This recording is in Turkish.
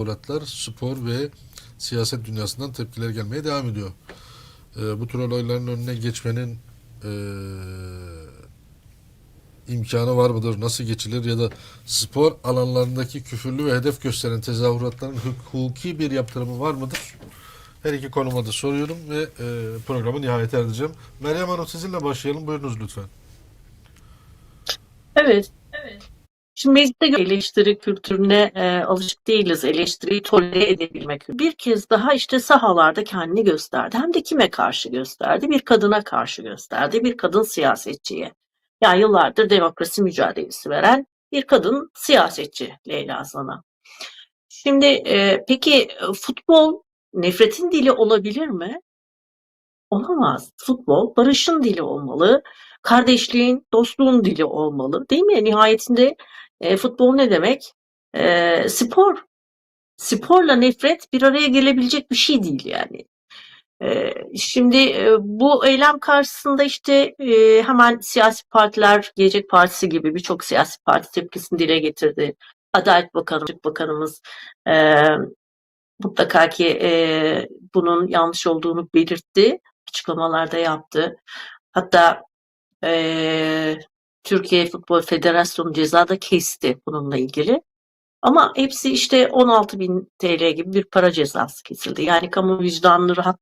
tezahüratlar, spor ve siyaset dünyasından tepkiler gelmeye devam ediyor. Ee, bu tür olayların önüne geçmenin ee, imkanı var mıdır? Nasıl geçilir? Ya da spor alanlarındaki küfürlü ve hedef gösteren tezahüratların hukuki bir yaptırımı var mıdır? Her iki konuma da soruyorum ve e, programı nihayete edeceğim. Meryem Hanım sizinle başlayalım. Buyurunuz lütfen. Evet. Şimdi mecliste eleştiri kültürüne e, alışık değiliz. Eleştiriyi tolere edebilmek. Bir kez daha işte sahalarda kendini gösterdi. Hem de kime karşı gösterdi? Bir kadına karşı gösterdi. Bir kadın siyasetçiye. Yani yıllardır demokrasi mücadelesi veren bir kadın siyasetçi Leyla Zana. Şimdi e, peki e, futbol nefretin dili olabilir mi? Olamaz. Futbol barışın dili olmalı. Kardeşliğin, dostluğun dili olmalı. Değil mi? Nihayetinde e, futbol ne demek? E, spor. Sporla nefret bir araya gelebilecek bir şey değil yani. E, şimdi e, bu eylem karşısında işte e, hemen siyasi partiler, Gelecek Partisi gibi birçok siyasi parti tepkisini dile getirdi. Adalet Bakanı, Bakanımız e, mutlaka ki bunun yanlış olduğunu belirtti. Açıklamalarda yaptı. Hatta Türkiye Futbol Federasyonu ceza da kesti bununla ilgili. Ama hepsi işte 16 bin TL gibi bir para cezası kesildi. Yani kamu vicdanını rahatlatacak